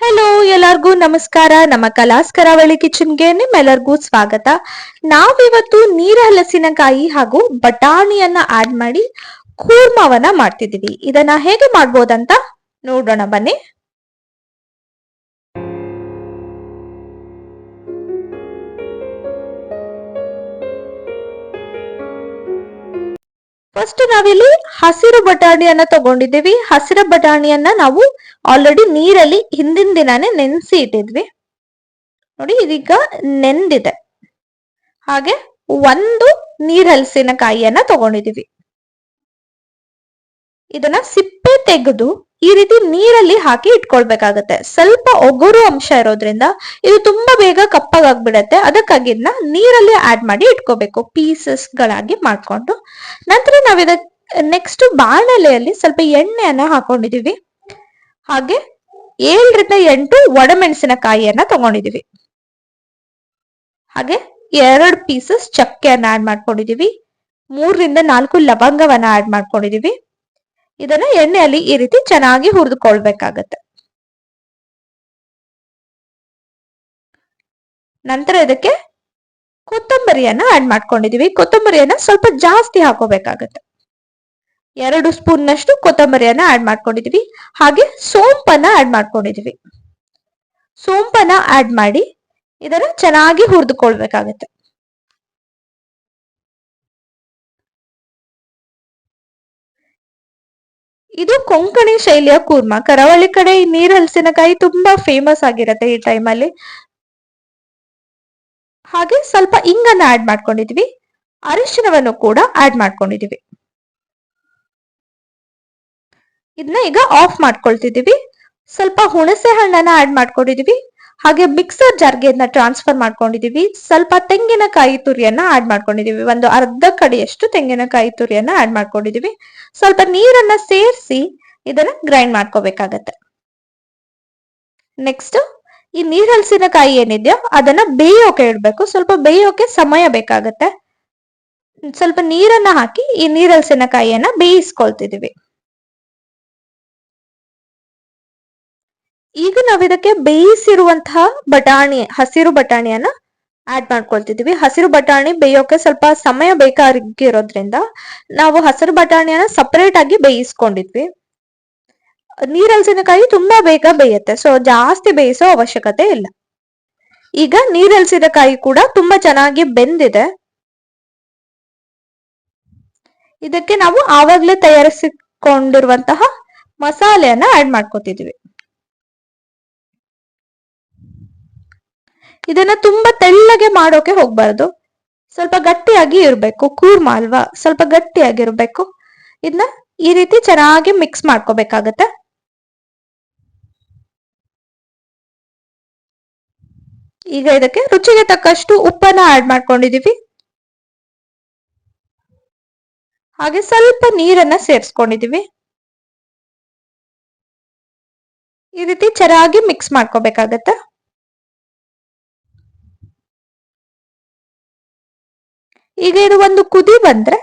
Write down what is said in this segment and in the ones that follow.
Hello ಎಲ್ಲರಿಗೂ ನಮಸ್ಕಾರ. ನಮ್ಮ ಕಲಾಸ್ ಕರಾವಳಿ ಕಿಚನ್ಗೆ ನಿಮ್ಮೆಲ್ಲರಿಗೂ ಸ್ವಾಗತ. ನಾವಿವತ್ತು ನೀರ ಹಲಸಿನಕಾಯಿ ಹಾಗೂ ಬಟಾಣಿಯನ್ನ ಆಡ್ ಮಾಡಿ ಕೂರ್ಮವನ್ನ ಮಾಡ್ತಿದೀವಿ ಇದನ್ನ ಹೇಗೆ ಮಾಡ್ಬೋದಂತ ನೋಡೋಣ ಬನ್ನಿ. ಫಸ್ಟ್ ನಾವಿಲ್ಲಿ ಹಸಿರು ಬಟಾಣಿಯನ್ನ ತಗೊಂಡಿದ್ದೀವಿ. ಹಸಿರು ಬಟಾಣಿಯನ್ನ ನಾವು ಆಲ್ರೆಡಿ ನೀರಲ್ಲಿ ಹಿಂದಿನ ದಿನಾನೇ ನೆನೆಸಿ ಇಟ್ಟಿದ್ವಿ. ನೋಡಿ, ಇದೀಗ ನೆಂದಿದೆ. ಹಾಗೆ ಒಂದು ನೀರ್ ಹಲಸಿನ ಕಾಯಿಯನ್ನ ತಗೊಂಡಿದೀವಿ ಇದನ್ನ ಸಿಪ್ಪೆ ತೆಗೆದು ಈ ರೀತಿ ನೀರಲ್ಲಿ ಹಾಕಿ ಇಟ್ಕೊಳ್ಬೇಕಾಗತ್ತೆ. ಸ್ವಲ್ಪ ಒಗರು ಅಂಶ ಇರೋದ್ರಿಂದ ಇದು ತುಂಬಾ ಬೇಗ ಕಪ್ಪಗಾಗ್ಬಿಡತ್ತೆ ಅದಕ್ಕಾಗಿ ಇದನ್ನ ನೀರಲ್ಲಿ ಆಡ್ ಮಾಡಿ ಇಟ್ಕೋಬೇಕು. ಪೀಸಸ್ ಗಳಾಗಿ ಮಾಡ್ಕೊಂಡು. ನಂತರ ನಾವ್ ಇದಕ್ ನೆಕ್ಸ್ಟ್ ಬಾಣಲೆಯಲ್ಲಿ ಸ್ವಲ್ಪ ಎಣ್ಣೆಯನ್ನ ಹಾಕೊಂಡಿದೀವಿ. ಹಾಗೆ ಏಳರಿಂದ ಎಂಟು ಒಣಮೆಣಸಿನಕಾಯಿಯನ್ನ ತಗೊಂಡಿದೀವಿ. ಹಾಗೆ ಎರಡು ಪೀಸಸ್ ಚಕ್ಕೆಯನ್ನ ಆಡ್ ಮಾಡ್ಕೊಂಡಿದೀವಿ. ಮೂರರಿಂದ ನಾಲ್ಕು ಲವಂಗವನ್ನ ಆಡ್ ಮಾಡ್ಕೊಂಡಿದೀವಿ. ಇದನ್ನ ಎಣ್ಣೆಯಲ್ಲಿ ಈ ರೀತಿ ಚೆನ್ನಾಗಿ ಹುರಿದುಕೊಳ್ಬೇಕಾಗತ್ತೆ. ನಂತರ ಇದಕ್ಕೆ ಕೊತ್ತಂಬರಿಯನ್ನ ಆಡ್ ಮಾಡ್ಕೊಂಡಿದೀವಿ. ಕೊತ್ತಂಬರಿಯನ್ನ ಸ್ವಲ್ಪ ಜಾಸ್ತಿ ಹಾಕೋಬೇಕಾಗತ್ತೆ. ಎರಡು ಸ್ಪೂನ್ ನಷ್ಟು ಕೊತ್ತಂಬರಿಯನ್ನ ಆಡ್ ಮಾಡ್ಕೊಂಡಿದೀವಿ. ಹಾಗೆ ಸೋಂಪನ್ನ ಆಡ್ ಮಾಡ್ಕೊಂಡಿದೀವಿ. ಸೋಂಪನ್ನ ಆಡ್ ಮಾಡಿ ಇದನ್ನ ಚೆನ್ನಾಗಿ ಹುರಿದುಕೊಳ್ಬೇಕಾಗತ್ತೆ. ಇದು ಕೊಂಕಣಿ ಶೈಲಿಯ ಕೂರ್ಮ. ಕರಾವಳಿ ಕಡೆ ಈ ನೀರ್ ಹಲಸಿನಕಾಯಿ ತುಂಬಾ ಫೇಮಸ್ ಆಗಿರತ್ತೆ ಈ ಟೈಮಲ್ಲಿ ಹಾಗೆ ಸ್ವಲ್ಪ ಇಂಗನ್ನ ಆಡ್ ಮಾಡ್ಕೊಂಡಿದ್ವಿ. ಅರಿಶಿನವನ್ನು ಕೂಡ ಆಡ್ ಮಾಡ್ಕೊಂಡಿದೀವಿ. ಇದನ್ನ ಈಗ ಆಫ್ ಮಾಡ್ಕೊಳ್ತಿದೀವಿ. ಸ್ವಲ್ಪ ಹುಣಸೆ ಹಣ್ಣನ್ನ ಆಡ್ ಮಾಡ್ಕೊಂಡಿದೀವಿ. ಹಾಗೆ ಮಿಕ್ಸರ್ ಜಾರ್ಗೆ ಇದನ್ನ ಟ್ರಾನ್ಸ್ಫರ್ ಮಾಡ್ಕೊಂಡಿದೀವಿ. ಸ್ವಲ್ಪ ತೆಂಗಿನಕಾಯಿ ತುರಿಯನ್ನ ಆಡ್ ಮಾಡ್ಕೊಂಡಿದೀವಿ. ಒಂದು ಅರ್ಧ ಕಡೆಯಷ್ಟು ತೆಂಗಿನಕಾಯಿ ತುರಿಯನ್ನ ಆಡ್ ಮಾಡ್ಕೊಂಡಿದೀವಿ. ಸ್ವಲ್ಪ ನೀರನ್ನ ಸೇರಿಸಿ ಇದನ್ನ ಗ್ರೈಂಡ್ ಮಾಡ್ಕೋಬೇಕಾಗತ್ತೆ. ನೆಕ್ಸ್ಟ್ ಈ ನೀರ್ ಏನಿದೆಯೋ ಅದನ್ನ ಬೇಯೋಕೆ ಇಡ್ಬೇಕು. ಸ್ವಲ್ಪ ಬೇಯೋಕೆ ಸಮಯ ಬೇಕಾಗತ್ತೆ. ಸ್ವಲ್ಪ ನೀರನ್ನ ಹಾಕಿ ಈ ನೀರ್ ಹಲಸಿನಕಾಯಿಯನ್ನ ಬೇಯಿಸ್ಕೊಳ್ತಿದೀವಿ. ಈಗ ನಾವಿದಕ್ಕೆ ಬೇಯಿಸಿರುವಂತಹ ಬಟಾಣಿ, ಹಸಿರು ಬಟಾಣಿಯನ್ನ ಆಡ್ ಮಾಡ್ಕೊಳ್ತಿದೀವಿ. ಹಸಿರು ಬಟಾಣಿ ಬೇಯೋಕೆ ಸ್ವಲ್ಪ ಸಮಯ ಬೇಕಾಗಿರೋದ್ರಿಂದ ನಾವು ಹಸಿರು ಬಟಾಣಿಯನ್ನ ಸಪರೇಟ್ ಆಗಿ ಬೇಯಿಸ್ಕೊಂಡಿದ್ವಿ. ನೀರಲ್ಸಿನಕಾಯಿ ತುಂಬಾ ಬೇಗ ಬೇಯುತ್ತೆ. ಸೊ ಜಾಸ್ತಿ ಬೇಯಿಸೋ ಅವಶ್ಯಕತೆ ಇಲ್ಲ. ಈಗ ನೀರ್ ಹಲಸಿನಕಾಯಿ ಕೂಡ ತುಂಬಾ ಚೆನ್ನಾಗಿ ಬೆಂದಿದೆ. ಇದಕ್ಕೆ ನಾವು ಆವಾಗ್ಲೇ ತಯಾರಿಸಿಕೊಂಡಿರುವಂತಹ ಮಸಾಲೆಯನ್ನ ಆಡ್ ಮಾಡ್ಕೊತಿದೀವಿ. ಇದನ್ನ ತುಂಬಾ ತೆಳ್ಳಗೆ ಮಾಡೋಕೆ ಹೋಗ್ಬಾರ್ದು. ಸ್ವಲ್ಪ ಗಟ್ಟಿಯಾಗಿ ಇರಬೇಕು, ಕೂರ್ಮ ಅಲ್ವಾ? ಸ್ವಲ್ಪ ಗಟ್ಟಿಯಾಗಿರ್ಬೇಕು. ಇದನ್ನ ಈ ರೀತಿ ಚೆನ್ನಾಗಿ ಮಿಕ್ಸ್ ಮಾಡ್ಕೋಬೇಕಾಗತ್ತೆ. ಈಗ ಇದಕ್ಕೆ ರುಚಿಗೆ ತಕ್ಕಷ್ಟು ಉಪ್ಪನ್ನ ಆಡ್ ಮಾಡ್ಕೊಂಡಿದೀವಿ. ಹಾಗೆ ಸ್ವಲ್ಪ ನೀರನ್ನ ಸೇರಿಸ್ಕೊಂಡಿದೀವಿ. ಈ ರೀತಿ ಚೆನ್ನಾಗಿ ಮಿಕ್ಸ್ ಮಾಡ್ಕೋಬೇಕಾಗತ್ತೆ. ಈಗ ಇದು ಒಂದು ಕುದಿ ಬಂದ್ರೆ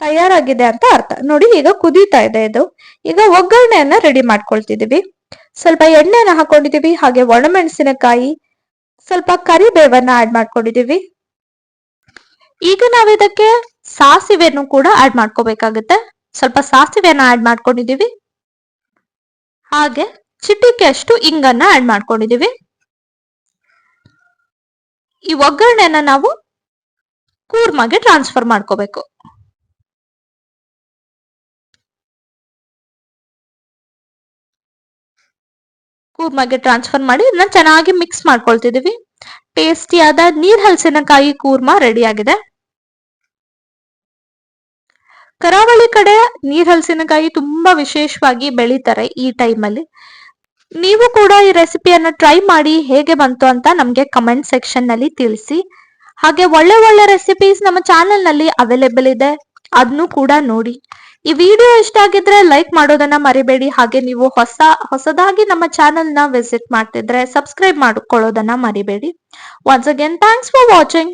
ತಯಾರಾಗಿದೆ ಅಂತ ಅರ್ಥ. ನೋಡಿ, ಈಗ ಕುದೀತಾ ಇದೆ ಇದು. ಈಗ ಒಗ್ಗರಣೆಯನ್ನ ರೆಡಿ ಮಾಡ್ಕೊಳ್ತಿದೀವಿ ಸ್ವಲ್ಪ ಎಣ್ಣೆನ ಹಾಕೊಂಡಿದೀವಿ ಹಾಗೆ ಒಣಮೆಣಸಿನಕಾಯಿ, ಸ್ವಲ್ಪ ಕರಿಬೇವನ್ನ ಆಡ್ ಮಾಡ್ಕೊಂಡಿದೀವಿ ಈಗ ನಾವ್ ಇದಕ್ಕೆ ಸಾಸಿವೆನು ಕೂಡ ಆಡ್ ಮಾಡ್ಕೋಬೇಕಾಗುತ್ತೆ. ಸ್ವಲ್ಪ ಸಾಸಿವೆನ ಆಡ್ ಮಾಡ್ಕೊಂಡಿದೀವಿ ಹಾಗೆ ಚಿಟಿಕೆ ಅಷ್ಟು ಇಂಗನ್ನ ಆಡ್ ಮಾಡ್ಕೊಂಡಿದೀವಿ ಈ ಒಗ್ಗರಣೆನ ನಾವು ಕೂರ್ಮಾಗೆ ಟ್ರಾನ್ಸ್ಫರ್ ಮಾಡ್ಕೋಬೇಕು. ಕೂರ್ಮಾಗೆ ಟ್ರಾನ್ಸ್ಫರ್ ಮಾಡಿ ಇದನ್ನ ಚೆನ್ನಾಗಿ ಮಿಕ್ಸ್ ಮಾಡ್ಕೊಳ್ತಿದೀವಿ. ಟೇಸ್ಟಿಯಾದ ನೀರ್ ಹಲಸಿನಕಾಯಿ ಕೂರ್ಮಾ ರೆಡಿ ಆಗಿದೆ. ಕರಾವಳಿ ಕಡೆ ನೀರ್ ಹಲಸಿನಕಾಯಿ ತುಂಬಾ ವಿಶೇಷವಾಗಿ ಬೆಳೀತಾರೆ ಈ ಟೈಮಲ್ಲಿ ನೀವು ಕೂಡ ಈ ರೆಸಿಪಿಯನ್ನು ಟ್ರೈ ಮಾಡಿ ಹೇಗೆ ಬಂತು ಅಂತ ನಮ್ಗೆ ಕಮೆಂಟ್ ಸೆಕ್ಷನ್ನಲ್ಲಿ ತಿಳಿಸಿ. ಹಾಗೆ ಒಳ್ಳೆ ಒಳ್ಳೆ ರೆಸಿಪೀಸ್ ನಮ್ಮ ಚಾನೆಲ್ನಲ್ಲಿ ಅವೈಲೇಬಲ್ ಇದೆ. ಅದನ್ನು ಕೂಡ ನೋಡಿ. ಈ ವಿಡಿಯೋ ಇಷ್ಟ ಆಗಿದ್ರೆ ಲೈಕ್ ಮಾಡೋದನ್ನ ಮರಿಬೇಡಿ. ಹಾಗೆ ನೀವು ಹೊಸ, ಹೊಸದಾಗಿ ನಮ್ಮ ಚಾನೆಲ್ನ ವಿಸಿಟ್ ಮಾಡ್ತಿದ್ರೆ ಸಬ್ಸ್ಕ್ರೈಬ್ ಮಾಡ್ಕೊಳ್ಳೋದನ್ನ ಮರಿಬೇಡಿ. Once again thanks for watching